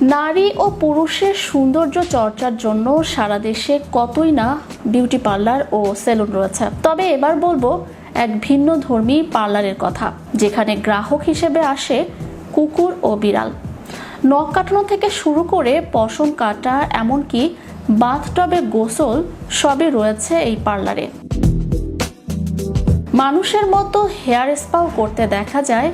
নারী ও পুরুষের সৌন্দর্য চর্চার জন্য সারা দেশে কতই না বিউটি পার্লার ও সেলুন রয়েছে। তবে এবার বলব, এক ভিন্ন ধর্মী পার্লারের কথা, যেখানে গ্রাহক হিসেবে আসে কুকুর ও বিড়াল। নখ কাটানো থেকে শুরু করে পশম কাটা, এমনকি বাথটবে গোসল সবই রয়েছে এই পার্লারে মানুষের মতো হেয়ার স্পাও করতে দেখা যায়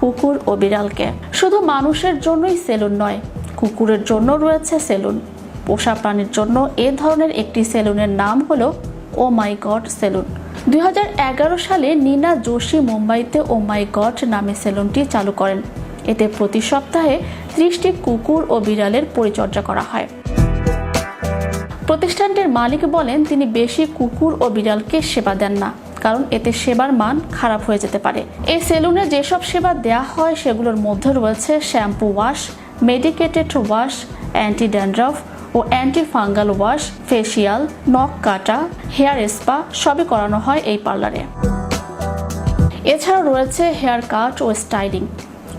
কুকুর ও বিড়ালকে। শুধু মানুষের জন্যই সেলুন নয় কুকুরের জন্য রয়েছে সেলুন। পোষা প্রাণীর জন্য এ ধরনের একটি সেলুনের নাম হলো ও মাই গড সেলুন। দুই হাজার এগারো সালে নীনা যোশী মুম্বাইতে ও মাই গড নামে সেলুনটি চালু করেন। এতে প্রতি সপ্তাহে ত্রিশটি কুকুর ও বিড়ালের পরিচর্যা করা হয়। প্রতিষ্ঠানটির মালিক বলেন, তিনি বেশি কুকুর ও বিড়ালকে সেবা দেন না, কারণ এতে সেবার মান খারাপ হয়ে যেতে পারে। এই সেলুনে যেসব সেবা দেয়া হয়, সেগুলোর মধ্যে রয়েছে shampoo wash medicated wash anti dandruff ও অ্যান্টি ফাঙ্গাল ওয়াশ ফেসিয়াল নখ কাটা হেয়ার স্পা সবই করানো হয় এই পার্লারে এছাড়া রয়েছে হেয়ার কাট ও স্টাইলিং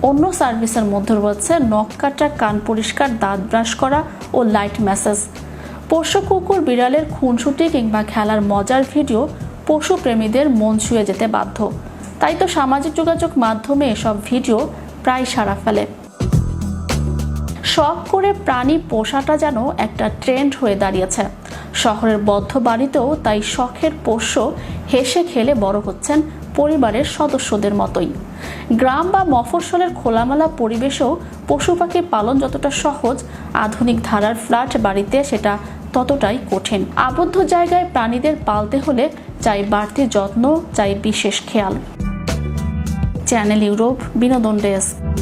অন্য সার্ভিসের মধ্যে রয়েছে নখ কাটা, কান পরিষ্কার, দাঁত ব্রাশ করা ও লাইট ম্যাসেজ পোষ্য কুকুর, বিড়ালের খুনসুটি কিংবা খেলার মজার ভিডিও পশু প্রেমীদের মন ছুঁয়ে যেতে বাধ্য। তাই তো সামাজিক যোগাযোগ মাধ্যমে এসব ভিডিও প্রায় সারা ফেলে। শখ করে প্রাণী পোষাটা যেন একটা ট্রেন্ড হয়ে দাঁড়িয়েছে। শহরের বদ্ধ বাড়িতেও তাই শখের পোষ্য হেসে খেলে বড় হচ্ছেন পরিবারের সদস্যদের মতোই। গ্রাম বা মফস্বলের খোলামেলা পরিবেশেও পশু পাখি পালন যতটা সহজ, আধুনিক ধারার ফ্ল্যাট বাড়িতে সেটা ততটাই কঠিন। আবদ্ধ জায়গায় প্রাণীদের পালতে হলে চাই বাড়তি যত্ন, চাই বিশেষ খেয়াল। চ্যানেল ইউরোপ, বিনোদন ডেস্ক।